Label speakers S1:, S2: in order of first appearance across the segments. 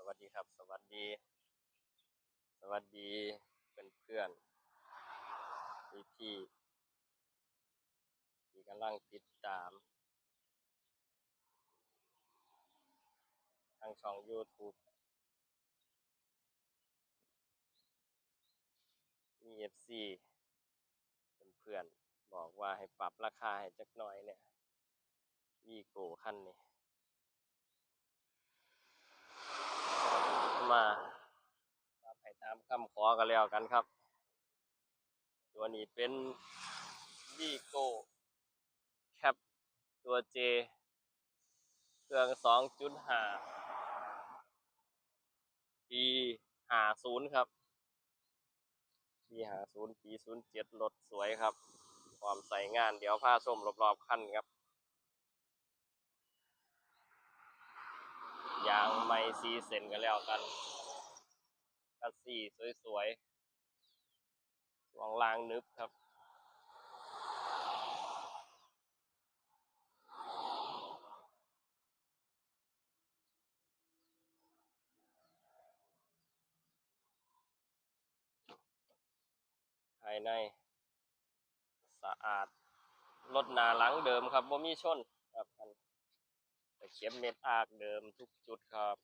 S1: สวัสดีครับ สวัสดี สวัสดีเพื่อนเพื่อนพี่พี่ที่กำลังติดตาม ทางช่อง YouTube มี FC เพื่อนๆบอกว่าให้ปรับราคาให้จักหน่อยเนี่ยวีโก้คันนี้ มาตามให้ตามคำขอกันแล้วกันครับ ตัวนี้เป็นวีโก้แคปตัว J เครื่อง2.5ปี50ครับ ปี50ปี07รถสวยครับ ความใส่งานเดี๋ยวพาส้มรอบๆคันครับ ยางไม่ซีเซนกันแล้วกันกัสซี่สวยๆช่วงลางนึบครับภายใน สะอาดรถหนาหลังเดิมครับบ่มีชนครับอัน แต่เข็มเม็ดอากเดิมทุกจุดครับ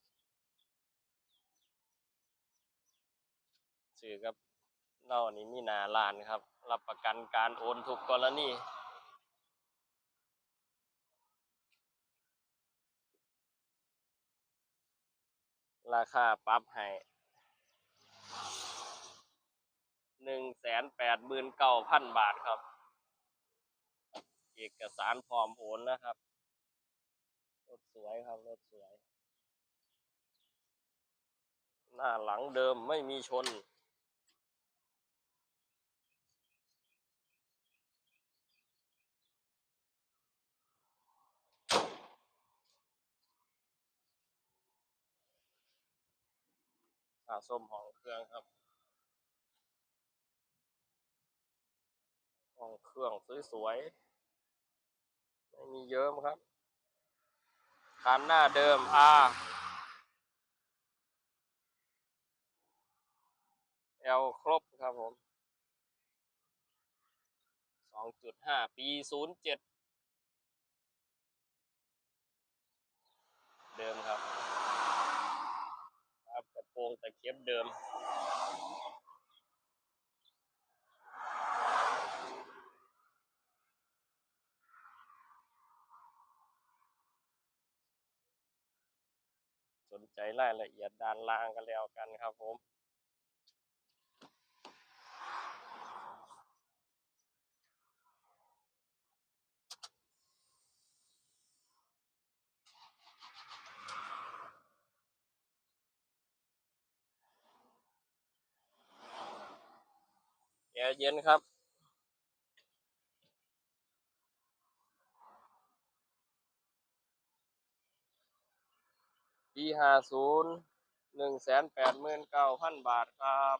S1: สื่อกับเล่านี่มีหนาลานครับ รับประกันการโอนทุกกรณีราคาปรับให้หนึ่งแสนแปดหมื่นเก้าพันบาทครับ เอกสารพร้อมโอนนะครับ ถสวยครับรถสวย หน้าหลังเดิมไม่มีชน ขาส้มห้องเครื่องครับห้องเครื่องสวยๆ ไม่มีเยิ้มครับ คันหน้าเดิม R L ครบครับผม 2.5 ปี 07 เดิมครับ ครับกระโปรงตะเข็บเดิม นใจรายละเอียดด้านล่างกันแล้วกันครับผมแอร์เย็นครับ ปีห้าศูนย์หนึ่งแสนแปดหมื่นเก้าพันบาทครับ